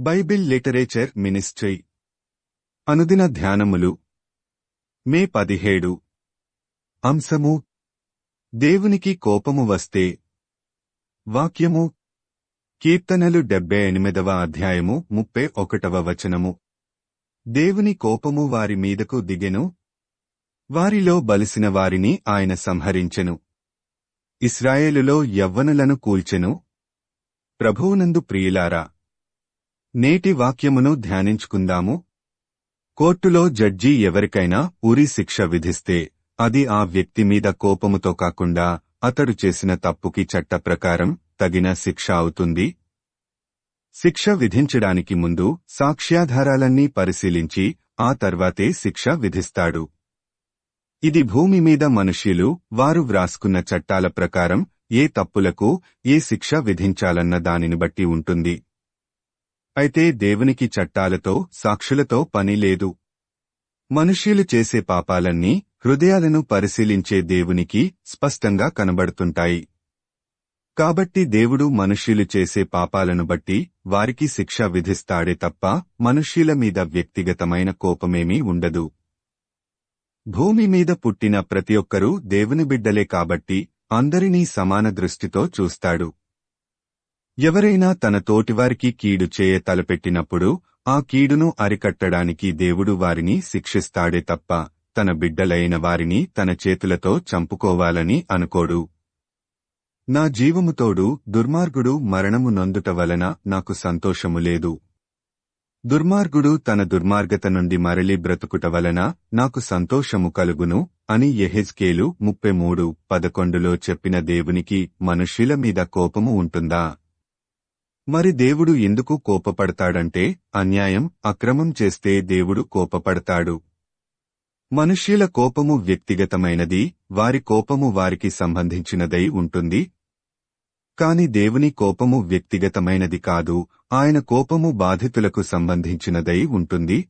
Bible literature ministry. అనుదిన ధ్యానములు. మే పదిహేడు. అంశము. దేవునికి కోపము వస్తే. వాక్యము. కీర్తనలు డెబ్బై ఎనిమిదవ అధ్యాయము ముప్పై ఒకటవ వచనము. దేవుని కోపము వారి మీదకు దిగెను. వారిలో బలిసిన వారిని ఆయన సంహరించెను. ఇస్రాయేలులో యవ్వనులను కూల్చెను. ప్రభువునందు ప్రియులారా నేటి వాక్యమును ధ్యానించుకుందాము. కోర్టులో జడ్జి ఎవరికైనా ఉరి శిక్ష విధిస్తే అది ఆ వ్యక్తి మీద కోపముతో కాకుండా అతడు చేసిన తప్పుకి చట్ట ప్రకారం తగిన శిక్ష అవుతుంది. శిక్ష విధించడానికి ముందు సాక్ష్యాధారాలన్నీ పరిశీలించి ఆ తర్వాతే శిక్ష విధిస్తాడు. ఇది భూమి మీద మనుష్యులు వారు వ్రాసుకున్న చట్టాల ప్రకారం ఏ తప్పులకు ఏ శిక్ష విధించాలన్న దానిని బట్టి ఉంటుంది. అయితే దేవునికి చట్టాలతో సాక్షులతో పని లేదు. మనుష్యులు చేసే పాపాలన్నీ హృదయాలను పరిశీలించే దేవునికి స్పష్టంగా కనబడుతుంటాయి. కాబట్టి దేవుడు మనుష్యులు చేసే పాపాలను బట్టి వారికి శిక్ష విధిస్తాడే తప్ప మనుష్యుల మీద వ్యక్తిగతమైన కోపమేమీ ఉండదు. భూమి మీద పుట్టిన ప్రతి ఒక్కరూ దేవుని బిడ్డలే కాబట్టి అందరినీ సమాన దృష్టితో చూస్తాడు. ఎవరైనా తన తోటివారికి కీడు చేయ తలపెట్టినప్పుడు ఆ కీడును అరికట్టడానికి దేవుడు వారిని శిక్షిస్తాడే తప్ప తన బిడ్డలైన వారిని తన చేతులతో చంపుకోవాలని అనుకోడు. నా జీవముతోడు దుర్మార్గుడు మరణము నొందుట వలన నాకు సంతోషము లేదు. దుర్మార్గుడు తన దుర్మార్గత నుండి మరలి బ్రతుకుట వలన నాకు సంతోషము కలుగును అని యెహెజ్కేలు ముప్పై మూడు పదకొండులో చెప్పిన దేవునికి మనుష్యుల మీద కోపము ఉంటుందా? మరి దేవుడు ఎందుకు కోపపడతాడంటే అన్యాయం అక్రమం చేస్తే దేవుడు కోపపడతాడు. మనుష్యుల కోపము వ్యక్తిగతమైనది వారి కోపము వారికి సంబంధించినదై ఉంటుంది. కాని దేవుని కోపము వ్యక్తిగతమైనది కాదు ఆయన కోపము బాధితులకు సంబంధించినదై ఉంటుంది.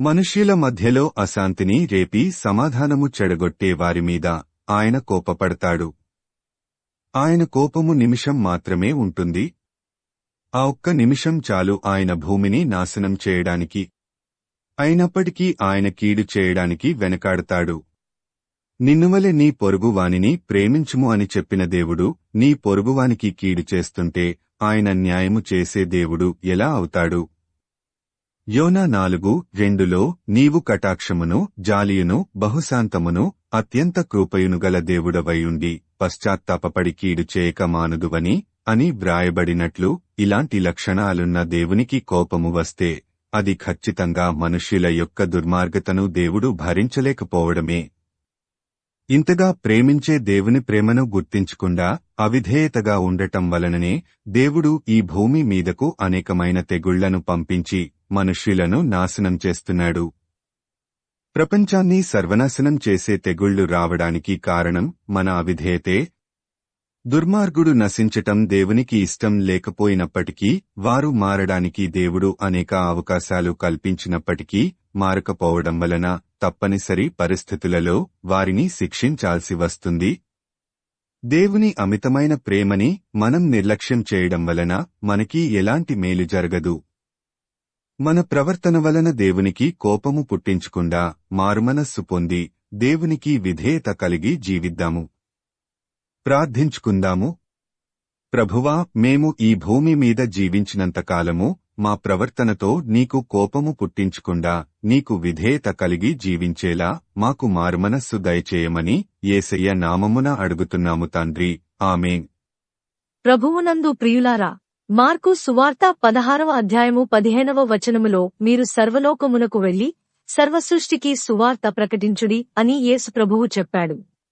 మనుష్యుల మధ్యలో అశాంతిని రేపి సమాధానము చెడగొట్టే వారి మీద ఆయన కోపపడతాడు. ఆయన కోపము నిమిషం మాత్రమే ఉంటుంది. ఆ ఒక్క నిమిషం చాలు ఆయన భూమిని నాశనం చేయడానికి. అయినప్పటికీ ఆయన కీడు చేయడానికి వెనకాడతాడు. నిన్నువలె నీ పొరుగువానిని ప్రేమించుము అని చెప్పిన దేవుడు నీ పొరుగువానికి కీడు చేస్తుంటే ఆయన న్యాయము చేసే దేవుడు ఎలా అవుతాడు? యోనా నాలుగు రెండులో నీవు కటాక్షమును జాలియును బహుశాంతమును అత్యంత కృపయునుగల దేవుడవయుండి పశ్చాత్తాపపడి కీడు చేయక మానుదువని అని వ్రాయబడినట్లు ఇలాంటి లక్షణాలున్న దేవునికి కోపము వస్తే అది ఖచ్చితంగా మనుష్యుల యొక్క దుర్మార్గతను దేవుడు భరించలేకపోవడమే. ఇంతగా ప్రేమించే దేవుని ప్రేమను గుర్తించకుండా అవిధేయతగా ఉండటం వలననే దేవుడు ఈ భూమి మీదకు అనేకమైన తెగుళ్ళను పంపించి మనుష్యులను నాశనం చేస్తున్నాడు. ప్రపంచాన్ని సర్వనాశనం చేసే తెగుళ్ళు రావడానికి కారణం మన అవిధేయతే దుర్మార్గుడు నశించటం దేవునికి ఇష్టం లేకపోయినప్పటికీ వారు మారడానికి దేవుడు అనేక అవకాశాలు కల్పించినప్పటికీ మారకపోవడం వలన తప్పనిసరి పరిస్థితులలో వారిని శిక్షించాల్సి వస్తుంది. దేవుని అమితమైన ప్రేమని మనం నిర్లక్ష్యం చేయడం వలన మనకి ఎలాంటి మేలు జరగదు. మన ప్రవర్తన వలన దేవునికి కోపము పుట్టించకుండా మారుమనస్సు పొంది దేవునికి విధేయత కలిగి జీవిద్దాము. ప్రార్థించుకుందాము. ప్రభువా మేము ఈ భూమి మీద జీవించినంతకాలము మా ప్రవర్తనతో నీకు కోపము పుట్టించకుండా నీకు విధేయత కలిగి జీవించేలా మాకు మారుమనస్సు దయచేయమని ఏసయ్య నామమున అడుగుతున్నాము తండ్రి. ఆమె ప్రభువునందు ప్రియులారా మార్కు సువార్త పదహారవ అధ్యాయము పదిహేనవ వచనములో మీరు సర్వలోకమునకు వెళ్ళి సర్వసృష్టికి సువార్త ప్రకటించుడి అని యేసు ప్రభువు చెప్పాడు.